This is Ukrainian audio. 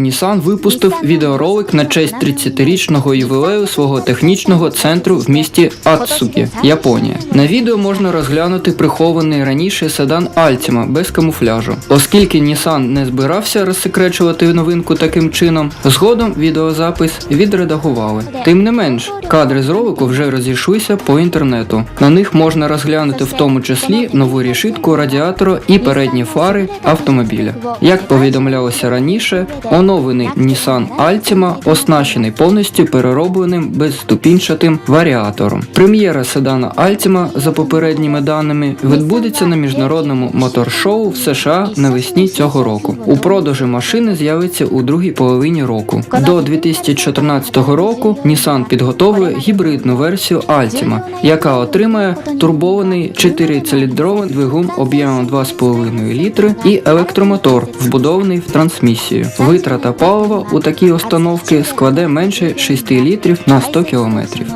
Nissan випустив відеоролик на честь 30-річного ювілею свого технічного центру в місті Ацуки, Японія. На відео можна розглянути прихований раніше седан Altima без камуфляжу. Оскільки Nissan не збирався розсекречувати новинку таким чином, згодом відеозапис відредагували. Тим не менш, кадри з ролику вже розійшлися по інтернету. На них можна розглянути в тому числі нову рішитку радіатора і передні фари автомобіля. Як повідомлялося раніше, оновлений Nissan Altima оснащений повністю переробленим безступінчатим варіатором. Прем'єра седана Altima, за попередніми даними, відбудеться на міжнародному мотор-шоу в США навесні цього року. У продажі машини з'явиться у другій половині року. До 2014 року Nissan підготовує гібридну версію Altima, яка отримає турбований 4-циліндровий двигун об'ємом 2,5 літри і електромотор, вбудований в трансмісію. Витрата палива у такій установці складе менше 6 літрів на 100 кілометрів.